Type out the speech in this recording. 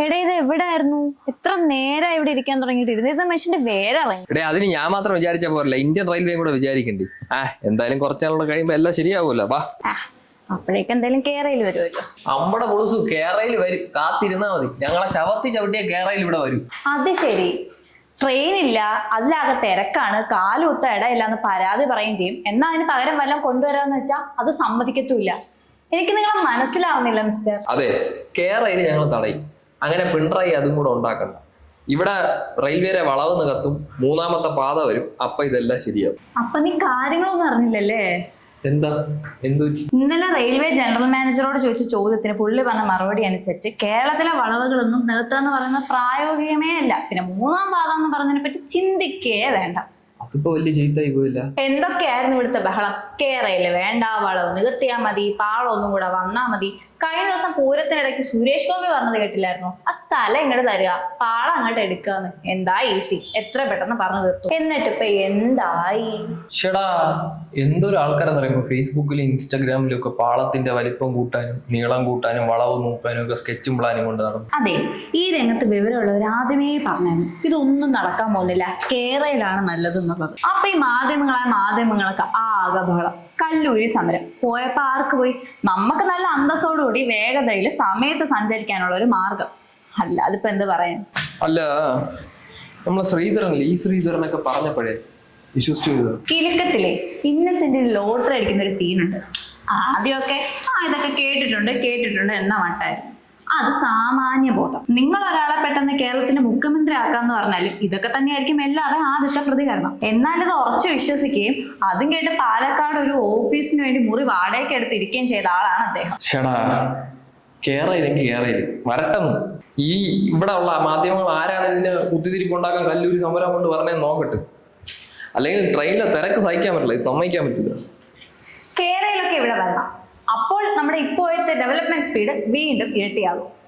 എടാ ഇത് എവിടായിരുന്നു? എത്ര നേരം ഇവിടെ ഇരിക്കാൻ തുടങ്ങിയിട്ടിരുന്നു ഇത് മനുഷ്യന്റെ വേറെ ഇറങ്ങി എടേ അതിന് ഞാൻ മാത്രം വിചാരിച്ച പോരല്ല ഇന്ത്യൻ റെയിൽവേയും കൂടെ വിചാരിക്കണ്ടേ. ആ എന്തായാലും കുറച്ചാളുടെ കഴിയുമ്പോ എല്ലാം ശരിയാവുമല്ലോ വാ. അപ്പോഴേക്ക് എന്തായാലും കേരയിൽ വരുമല്ലോ. നമ്മുടെ പൊളുസു കേരയിൽ വരും കാത്തിരുന്നാ മതി. ഞങ്ങളെ ശവത്തി ചവിട്ടിയ കേരളയിൽ ഇവിടെ വരും. അത് ശരി. ട്രെയിൻ ഇല്ല അതിലാകെ തിരക്കാണ്. കാലുത്ത ഇടയില്ല എന്ന് പരാതി പറയുകയും ചെയ്യും. എന്നാ അതിന് പകരം വല്ലതും കൊണ്ടുവരാന്ന് വെച്ചാ അത് സമ്മതിക്കത്തുമില്ല. എനിക്ക് നിങ്ങളെ മനസ്സിലാവുന്നില്ല മിസ്റ്റർ അതെ കേരളയിൽ ഞങ്ങൾ തടയും. അങ്ങനെ പിണറായി അതും കൂടെ ഉണ്ടാക്കണ്ട. ഇവിടെ റെയിൽവേരെ വളവ് നികത്തും മൂന്നാമത്തെ പാത വരും. അപ്പൊ ഇതെല്ലാം ശരിയാവും. അപ്പൊ നീ കാര്യങ്ങളൊന്നും അറിഞ്ഞില്ലല്ലേ? എന്താ? എന്തു ഇന്നലെ റെയിൽവേ ജനറൽ മാനേജറോട് ചോദിച്ച ചോദ്യത്തിന് പുള്ളി പറഞ്ഞ മറുപടി അനുസരിച്ച് കേരളത്തിലെ വളവുകളൊന്നും നിർത്തുക എന്ന് പറയുന്നത് പ്രായോഗികമേ അല്ല. പിന്നെ മൂന്നാം പാത എന്ന് പറഞ്ഞതിനെ പറ്റി ചിന്തിക്കേ വേണ്ട. അതിപ്പോ വലിയ ചീത്തയായി പോയില്ല എന്തൊക്കെയായിരുന്നു ഇവിടുത്തെ ബഹളം? കേരളയിൽ വേണ്ട വളവ് നികത്തിയാ മതി പാളൊന്നും കൂടെ വന്നാ മതി. കഴിഞ്ഞ ദിവസം പൂരത്തിനിടയ്ക്ക് സുരേഷ് ഗോപി പറഞ്ഞത് കേട്ടില്ലായിരുന്നു? ആ സ്ഥലം ഇങ്ങോട്ട് തരിക പാളം അങ്ങോട്ട് എടുക്കാന്ന്. എന്താ ഈസി? എത്ര പെട്ടെന്ന് പറഞ്ഞു തീർത്തു. എന്നിട്ട് ഇപ്പൊ എന്തായി? ഷെടാ എന്തൊരു ആൾക്കാരെന്ന് പറയുമ്പോൾ ഫേസ്ബുക്കിലും ഇൻസ്റ്റാഗ്രാമിലും ഒക്കെ പാളത്തിന്റെ വലിപ്പം കൂട്ടാനും നീളം കൂട്ടാനും വളവ് നോക്കാനും ഒക്കെ സ്കെച്ചും പ്ലാനും കൊണ്ട് നടന്നു. അതെ ഈ രംഗത്ത് വിവരമുള്ളവർ ആദ്യമേ പറഞ്ഞു ഇതൊന്നും നടക്കാൻ പോകുന്നില്ല കേരളയിലാണ് നല്ലത് എന്നുള്ളത്. അപ്പൊ ഈ മാധ്യമങ്ങളായ മാധ്യമങ്ങളൊക്കെ ആകെ ബഹളം. കല്ലൂരി സമരം. പോയപ്പോ ആർക്ക് പോയി? നമുക്ക് നല്ല അന്തസ്സോടുകൂടി വേഗതയിൽ സമയത്ത് സഞ്ചരിക്കാനുള്ള ഒരു മാർഗം. അല്ല അതിപ്പോ എന്ത് പറയാൻ? അല്ല നമ്മളെ ശ്രീധരൻ ഈ ശ്രീധരനൊക്കെ പറഞ്ഞപ്പോഴേ. കിലുക്കത്തിലെ ഇന്നസെന്റിൽ ലോട്ടറി അടിക്കുന്ന ഒരു സീനുണ്ട് ആദ്യമൊക്കെ ആ ഇതൊക്കെ കേട്ടിട്ടുണ്ട് കേട്ടിട്ടുണ്ട് എന്ന മട്ടായിരുന്നു അത് സാമാന്യ ബോധം. നിങ്ങൾ ഒരാളെ പെട്ടെന്ന് കേരളത്തിന്റെ മുഖ്യമന്ത്രി ആക്കാന്ന് പറഞ്ഞാലും ഇതൊക്കെ തന്നെയായിരിക്കും എല്ലാവരും ആദ്യത്തെ പ്രതികരണം. എന്നാൽ ഇത് ഉറച്ചു വിശ്വസിക്കുകയും അതും കേട്ട് പാലക്കാട് ഒരു ഓഫീസിന് വേണ്ടി മുറി വാടകയ്ക്ക് എടുത്ത് ഇരിക്കുകയും ചെയ്ത ആളാണ് അദ്ദേഹം. വരട്ടെന്ന്. ഈ ഇവിടെ ഉള്ള മാധ്യമങ്ങൾ ആരാണ് ഇതിന് കുത്തിത്തിരിപ്പുണ്ടാക്കാൻ കല്ലൂരി സമരം കൊണ്ട് പറഞ്ഞതെന്ന് നോക്കട്ടെ. അല്ലെങ്കിൽ ട്രെയിനിലെ തിരക്ക് സഹിക്കാൻ പറ്റില്ല ഇത് സമ്മതിക്കാൻ പറ്റില്ല. കേരളയിലൊക്കെ ഇവിടെ വരണം. നമ്മുടെ ഇപ്പോഴത്തെ ഡെവലപ്മെന്റ് സ്പീഡ് വീണ്ടും ഇരട്ടിയാകും.